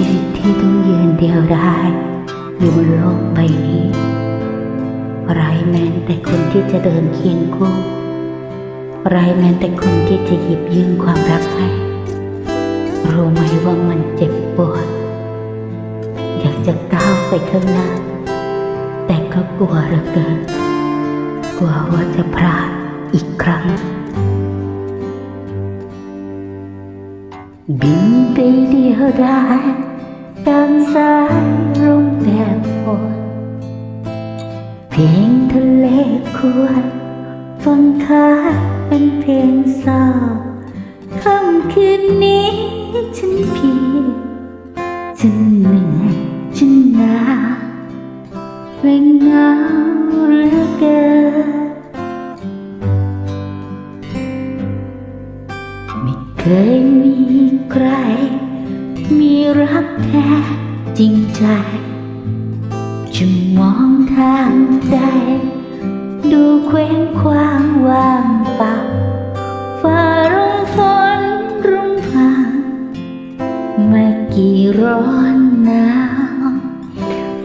ชีวิตที่ต้องยืนเดียวดายอยู่บนโลกใบนี้ไร้แม้แต่คนที่จะเดินเคียงคู่ไร้แม้แต่คนที่จะหยิบยื่นความรักให้ รู้ไหมว่ามันเจ็บปวด อยากจะก้าวไปข้างหน้า แต่ก็กลัวเหลือเกิน กลัวว่าจะพลาดอีกครั้ง บินไปเดียวด พียงทะเลควรฟังคาเป็นเพลงเศร้าค่ำคืนนี้ฉันเพียฉันเหนื่อยฉันหนาวและเหงาเหลือเกินไม่เคยมีใคร มีรักแท้จริงใจ จะมองทางใด ดูเคว้งคว้างว่างเปล่าฟ้ารุ่งฝนรุ่งพาไม่กี่ร้อนหนาว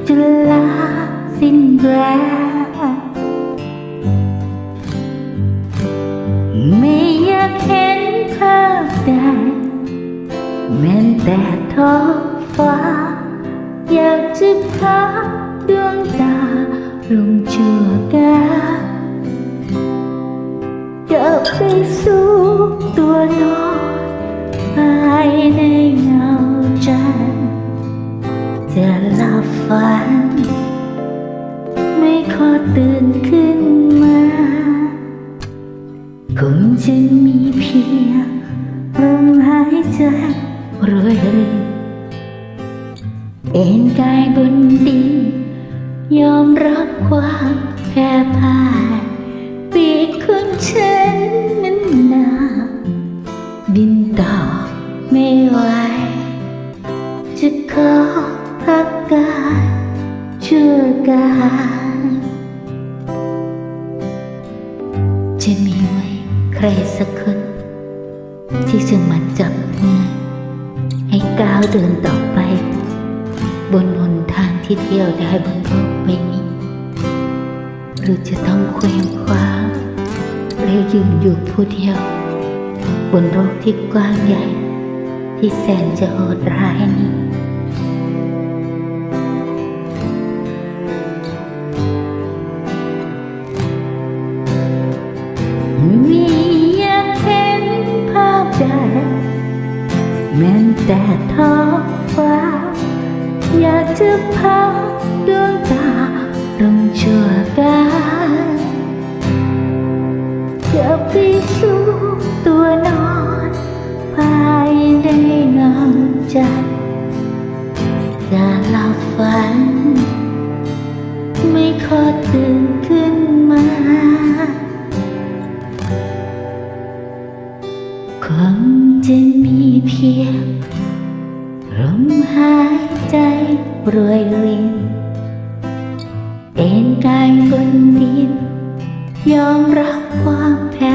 จะลาสิ้นแรงไม่อยากเห็นภาพใดแม้แต่ท้องฟ้าอยากจะพัก ดวงตาลงชั่วกาจะไปสู่ตัวน้อนภายในเงาจันจะหลับฝัน ไม่ขอตื่นขึ้นมา คงจะมีเพียงลมหายใจรวยรินเอ็นกายบน ไม่ไหวจะขอพักกายชั่วกายจะมีไหมใครสักคน ที่จะมาจับมือให้ก้าวเดินต่อไป บนหนทางที่เที่ยวได้บนโลกใบนี้ หรือจะต้องเคว้งคว้างและยืนอยู่ผู้เดียว บนโลกที่กว้างใหญ่ ที่แสนจะโหดร้ายนี้มีอยากเห็นภาพใดแม้แต่ท้องฟ้า อยากจะพักดวงตาลงชั่วการจะไปสู่ตัวน้อน จันทร์จะหลับฝัน ไม่ขอตื่นขึ้นมา คงจะมีเพียงลมหายใจรวยรินเอ็นกายบนดิน ยอมรับความแพ้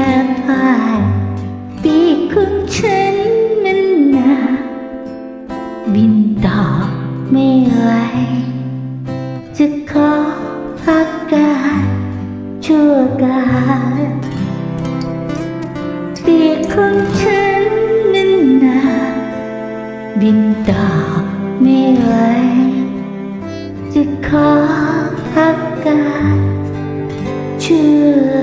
ไม่ไหวจะขอพักกายชั่วกายปีกของฉันนั้นหนาบินต่อไม่ไหวจะขอพักกายชั่ว